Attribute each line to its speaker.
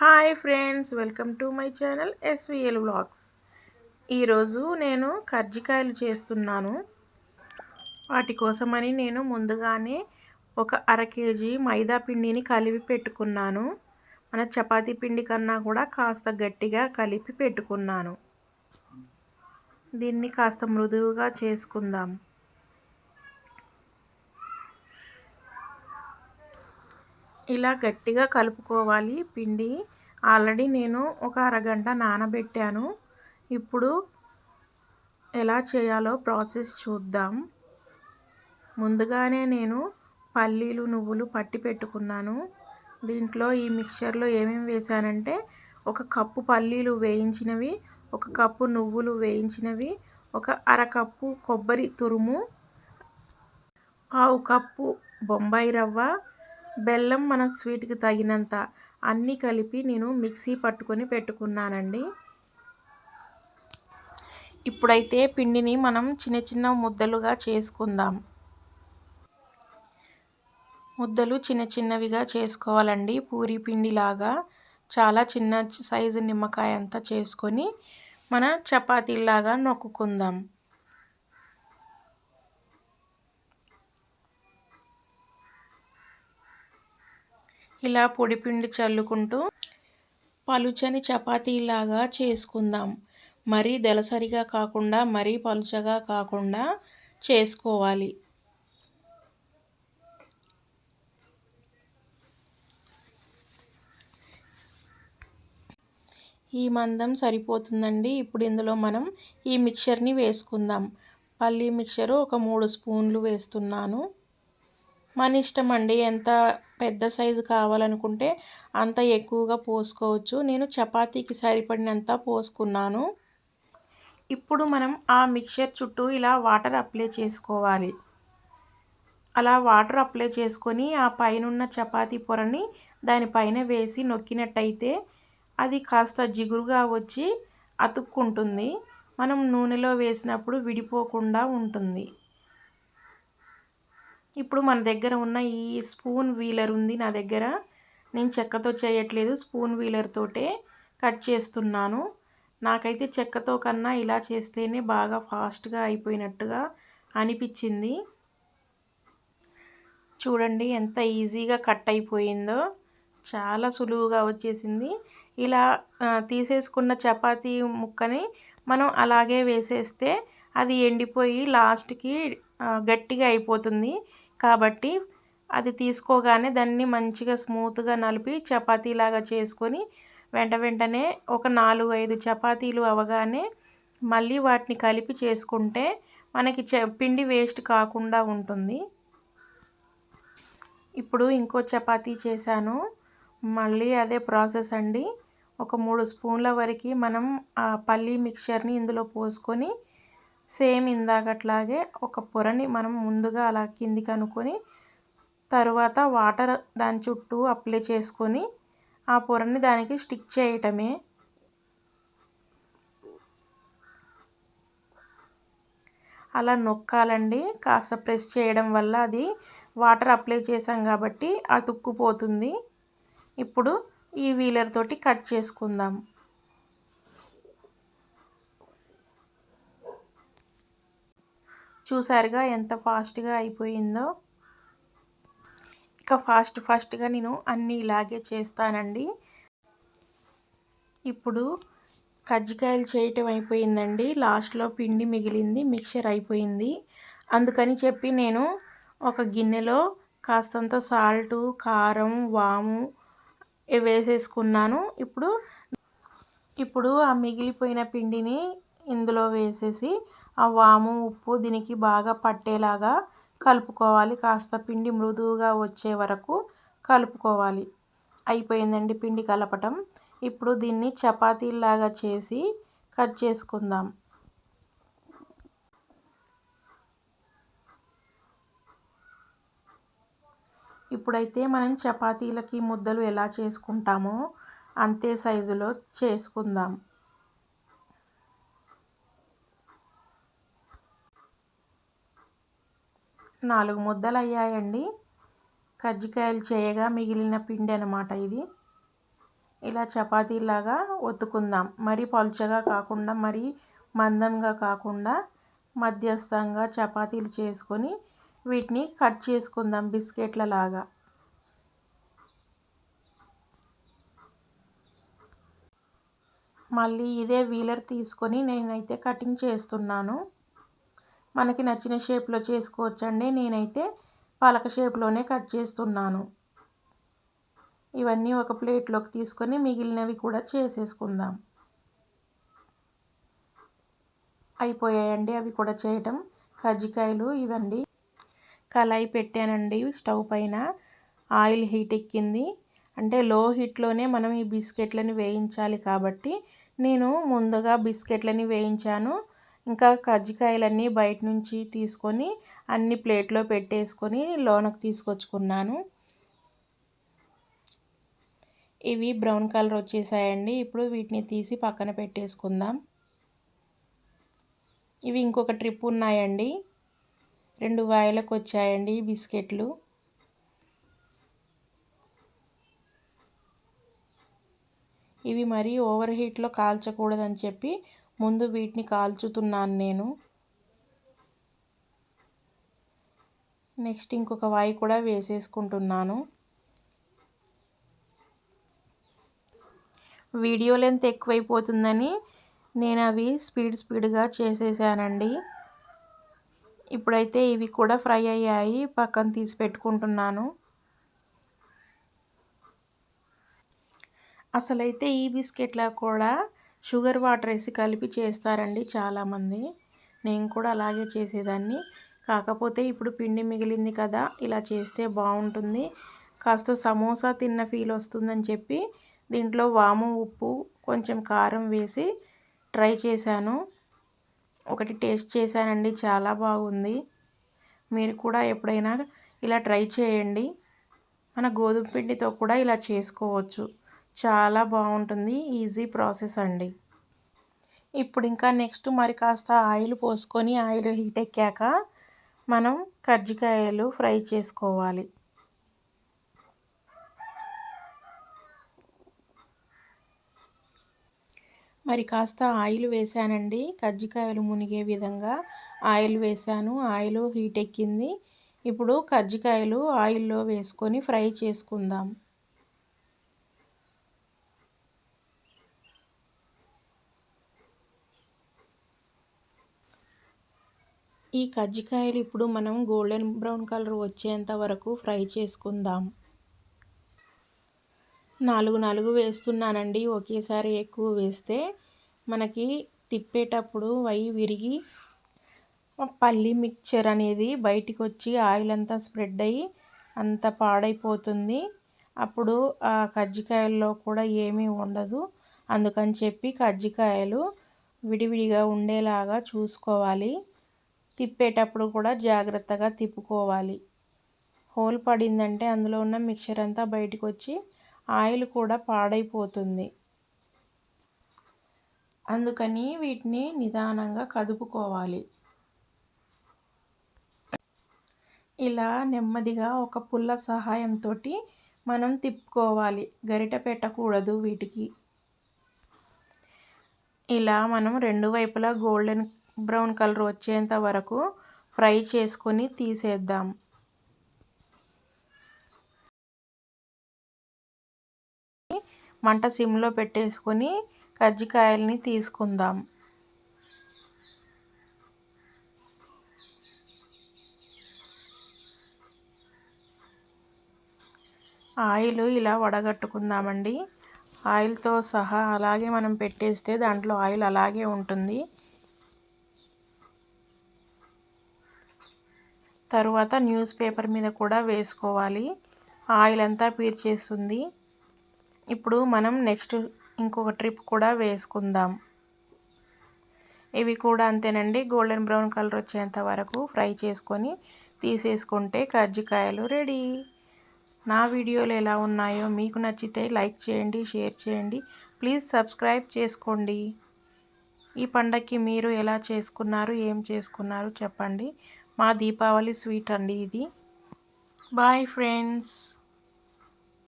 Speaker 1: Hi friends welcome to my channel SVL vlogs. ఈరోజు నేను కర్జికాయలు చేస్తున్నాను. వాటి కోసమని నేను ముందుగానే ఒక అర కేజీ మైదా పిండిని కలిపి పెట్టుకున్నాను. మన చపాతీ పిండి కన్నా కూడా కాస్త గట్టిగా కలిపి పెట్టుకున్నాను. దీన్ని కాస్త మృదువుగా చేసుకుందాం. ఇలా గట్టిగా కలుపుకోవాలి పిండి. ఆల్రెడీ నేను ఒక అరగంట నానబెట్టాను. ఇప్పుడు ఎలా చేయాలో ప్రాసెస్ చూద్దాం. ముందుగానే నేను పల్లీలు నువ్వులు పట్టి పెట్టుకున్నాను. దీంట్లో ఈ మిక్చర్లో ఏమేమి వేసానంటే ఒక కప్పు పల్లీలు వేయించినవి ఒక కప్పు నువ్వులు వేయించినవి ఒక అరకప్పు కొబ్బరి తురుము పావు కప్పు బొంబాయి రవ్వ బెల్లం మన స్వీట్కి తగినంత అన్నీ కలిపి నేను మిక్సీ పట్టుకొని పెట్టుకున్నానండి. ఇప్పుడైతే పిండిని మనం చిన్న చిన్న ముద్దలుగా చేసుకుందాం. ముద్దలు చిన్న చిన్నవిగా చేసుకోవాలండి. పూరి పిండిలాగా చాలా చిన్న సైజు నిమ్మకాయ అంతా చేసుకొని మన చపాతీలాగా నొక్కుకుందాం. ఇలా పొడిపిండి చల్లుకుంటూ పలుచని చపాతీలాగా చేసుకుందాం. మరీ దలసరిగా కాకుండా మరీ పలుచగా కాకుండా చేసుకోవాలి. ఈ మందం సరిపోతుందండి. ఇప్పుడు ఇందులో మనం ఈ మిక్చర్ని వేసుకుందాం. పల్లీ మిక్చరు ఒక మూడు స్పూన్లు వేస్తున్నాను. మన ఇష్టం అండి. ఎంత పెద్ద సైజు కావాలనుకుంటే అంత ఎక్కువగా పోసుకోవచ్చు. నేను చపాతీకి సరిపడినంత పోసుకున్నాను. ఇప్పుడు మనం ఆ మిక్చర్ చుట్టూ ఇలా వాటర్ అప్లై చేసుకోవాలి. అలా వాటర్ అప్లై చేసుకొని ఆ పైనున్న చపాతీ పొరని దానిపైన వేసి నొక్కినట్టయితే అది కాస్త జిగురుగా వచ్చి అతుక్కుంటుంది. మనం నూనెలో వేసినప్పుడు విడిపోకుండా ఉంటుంది. ఇప్పుడు మన దగ్గర ఉన్న ఈ స్పూన్ వీలర్ ఉంది నా దగ్గర. నేను చెక్కతో చేయట్లేదు స్పూన్ వీలర్ తోటే కట్ చేస్తున్నాను. నాకైతే చెక్కతో కన్నా ఇలా చేస్తేనే బాగా ఫాస్ట్గా అయిపోయినట్టుగా అనిపించింది. చూడండి ఎంత ఈజీగా కట్ అయిపోయిందో. చాలా సులువుగా వచ్చేసింది. ఇలా తీసేసుకున్న చపాతీ ముక్కని మనం అలాగే వేసేస్తే అది ఎండిపోయి లాస్ట్కి గట్టిగా అయిపోతుంది. కాబట్టి అది తీసుకోగానే దాన్ని మంచిగా స్మూత్గా నలిపి చపాతీలాగా చేసుకొని వెంట వెంటనే ఒక నాలుగు ఐదు చపాతీలు అవగానే మళ్ళీ వాటిని కలిపి చేసుకుంటే మనకి చ పిండి వేస్ట్ కాకుండా ఉంటుంది. ఇప్పుడు ఇంకో చపాతీ చేశాను. మళ్ళీ అదే ప్రాసెస్ అండి. ఒక మూడు స్పూన్ల వరకు మనం ఆ పల్లీ మిక్చర్ని ఇందులో పోసుకొని సేమ్ ఇందాకట్లాగే ఒక పొరని మనం ముందుగా అలా కిందికి అనుకొని తరువాత వాటర్ దాని చుట్టూ అప్లై చేసుకొని ఆ పొరని దానికి స్టిక్ చేయటమే. అలా నొక్కాలండి. కాస్త ప్రెస్ చేయడం వల్ల అది వాటర్ అప్లై చేసాం కాబట్టి అతుక్కుపోతుంది ఇప్పుడు ఈ వీలర్ తోటి కట్ చేసుకుందాం. చూసారుగా ఎంత ఫాస్ట్గా అయిపోయిందో. ఇక ఫాస్ట్ ఫాస్ట్గా నేను అన్నీ ఇలాగే చేస్తానండి. ఇప్పుడు కజ్జికాయలు చేయటం అయిపోయిందండి. లాస్ట్లో పిండి మిగిలింది మిక్చర్ అయిపోయింది. అందుకని చెప్పి నేను ఒక గిన్నెలో కాస్తంత సాల్టు కారం వాము వేసేసుకున్నాను. ఇప్పుడు ఇప్పుడు ఆ మిగిలిపోయిన పిండిని ఇందులో వేసేసి ఆ వాము ఉప్పు దీనికి బాగా పట్టేలాగా కలుపుకోవాలి. కాస్త పిండి మృదువుగా వచ్చే వరకు కలుపుకోవాలి. అయిపోయిందండి పిండి కలపటం. ఇప్పుడు దీన్ని చపాతీలాగా చేసి కట్ చేసుకుందాం. ఇప్పుడైతే మనం చపాతీలకి ముద్దలు ఎలా చేసుకుంటామో అంతే సైజులో చేసుకుందాం. నాలుగు ముద్దలు అయ్యాయండి కజ్జికాయలు చేయగా మిగిలిన పిండి అనమాట ఇది. ఇలా చపాతీలాగా ఒత్తుకుందాం. మరీ పలుచగా కాకుండా మరీ మందంగా కాకుండా మధ్యస్థంగా చపాతీలు చేసుకొని వీటిని కట్ చేసుకుందాం బిస్కెట్ల లాగా మళ్ళీ ఇదే వీలర్ తీసుకొని నేనైతే కటింగ్ చేస్తున్నాను. మనకి నచ్చిన షేప్లో చేసుకోవచ్చండి. నేనైతే పలక షేప్లోనే కట్ చేస్తున్నాను. ఇవన్నీ ఒక ప్లేట్లోకి తీసుకొని మిగిలినవి కూడా చేసేసుకుందాం. అయిపోయాయండి అవి కూడా చేయటం. కజ్జికాయలు ఇవండి. కళాయి పెట్టానండి స్టవ్ పైన. ఆయిల్ హీట్ ఎక్కింది. అంటే లో హీట్లోనే మనం ఈ బిస్కెట్లని వేయించాలి కాబట్టి నేను ముందుగా బిస్కెట్లని వేయించాను. ఇంకా కజ్జికాయలన్నీ బయట నుంచి తీసుకొని అన్ని ప్లేట్లో పెట్టేసుకొని లోనకు తీసుకొచ్చుకున్నాను. ఇవి బ్రౌన్ కలర్ వచ్చేసాయండి. ఇప్పుడు వీటిని తీసి పక్కన పెట్టేసుకుందాం. ఇవి ఇంకొక ట్రిప్ ఉన్నాయండి. రెండు వాయిలకు వచ్చాయండి బిస్కెట్లు. ఇవి మరీ ఓవర్ హీట్లో కాల్చకూడదని చెప్పి ముందు వీటిని కాల్చుతున్నాను నేను. నెక్స్ట్ ఇంకొక వాయి కూడా వేసేసుకుంటున్నాను. వీడియో లెంత్ ఎక్కువైపోతుందని నేను అవి స్పీడ్ స్పీడ్గా చేసేసానండి. ఇప్పుడైతే ఇవి కూడా ఫ్రై అయ్యాయి. పక్కన తీసి పెట్టుకుంటున్నాను. అసలైతే ఈ బిస్కెట్లో కూడా షుగర్ వాటర్ వేసి కలిపి చేస్తారండి చాలామంది. నేను కూడా అలాగే చేసేదాన్ని. కాకపోతే ఇప్పుడు పిండి మిగిలింది కదా ఇలా చేస్తే బాగుంటుంది. కాస్త సమోసా తిన్న ఫీల్ వస్తుందని చెప్పి దీంట్లో వాము ఉప్పు కొంచెం కారం వేసి ట్రై చేశాను. ఒకటి టేస్ట్ చేశానండి చాలా బాగుంది. మీరు కూడా ఎప్పుడైనా ఇలా ట్రై చేయండి. మన గోధుమ పిండితో కూడా ఇలా చేసుకోవచ్చు. చాలా బాగుంటుంది. ఈజీ ప్రాసెస్ అండి. ఇప్పుడు ఇంకా నెక్స్ట్ మరి కాస్త ఆయిల్ పోసుకొని ఆయిల్ హీట్ ఎక్కాక మనం కజ్జికాయలు ఫ్రై చేసుకోవాలి. మరి కాస్త ఆయిల్ వేసానండి. కజ్జికాయలు మునిగే విధంగా ఆయిల్ వేసాను. ఆయిల్ హీట్ ఎక్కింది. ఇప్పుడు కజ్జికాయలు ఆయిల్లో వేసుకొని ఫ్రై చేసుకుందాం. ఈ కజ్జికాయలు ఇప్పుడు మనం గోల్డెన్ బ్రౌన్ కలర్ వచ్చేంత వరకు ఫ్రై చేసుకుందాం. నాలుగు నాలుగు వేస్తున్నానండి. ఒకేసారి ఎక్కువ వేస్తే మనకి తిప్పేటప్పుడు వై విరిగి పల్లి మిక్చర్ అనేది బయటికి వచ్చి ఆయిల్ అంతా స్ప్రెడ్ అయ్యి అంత పాడైపోతుంది. అప్పుడు ఆ కజ్జికాయల్లో కూడా ఏమీ ఉండదు. అందుకని చెప్పి కజ్జికాయలు విడివిడిగా ఉండేలాగా చూసుకోవాలి. తిప్పేటప్పుడు కూడా జాగ్రత్తగా తిప్పుకోవాలి. హోల్ పడిందంటే అందులో ఉన్న మిక్చర్ అంతా బయటకు వచ్చి ఆయిల్ కూడా పాడైపోతుంది. అందుకని వీటిని నిదానంగా కదుపుకోవాలి. ఇలా నెమ్మదిగా ఒక పుల్ల సహాయంతో మనం తిప్పుకోవాలి. గరిట పెట్టకూడదు వీటికి. ఇలా మనం రెండు వైపులా గోల్డెన్ బ్రౌన్ కలర్ వచ్చేంత వరకు ఫ్రై చేసుకొని తీసేద్దాం. మంట సిమ్లో పెట్టేసుకొని కజ్జికాయల్ని తీసుకుందాం. ఆయిల్ ఇలా వడగట్టుకుందామండి. ఆయిల్తో సహా అలాగే మనం పెట్టేస్తే దాంట్లో ఆయిల్ అలాగే ఉంటుంది. తరువాత న్యూస్ పేపర్ మీద కూడా వేసుకోవాలి. ఆయిల్ అంతా పీల్చేస్తుంది ఇప్పుడు మనం నెక్స్ట్ ఇంకొక ట్రిప్ కూడా వేసుకుందాం. ఇవి కూడా అంతేనండి. గోల్డెన్ బ్రౌన్ కలర్ వచ్చేంత వరకు ఫ్రై చేసుకొని తీసేసుకుంటే కజ్జికాయలు రెడీ. నా వీడియోలు ఎలా ఉన్నాయో మీకు నచ్చితే లైక్ చేయండి షేర్ చేయండి. ప్లీజ్ సబ్స్క్రైబ్ చేసుకోండి. ఈ పండగకి మీరు ఎలా చేసుకున్నారు ఏం చేసుకున్నారు చెప్పండి. మా దీపావళి స్వీట్ అండి ఇది. Bye friends.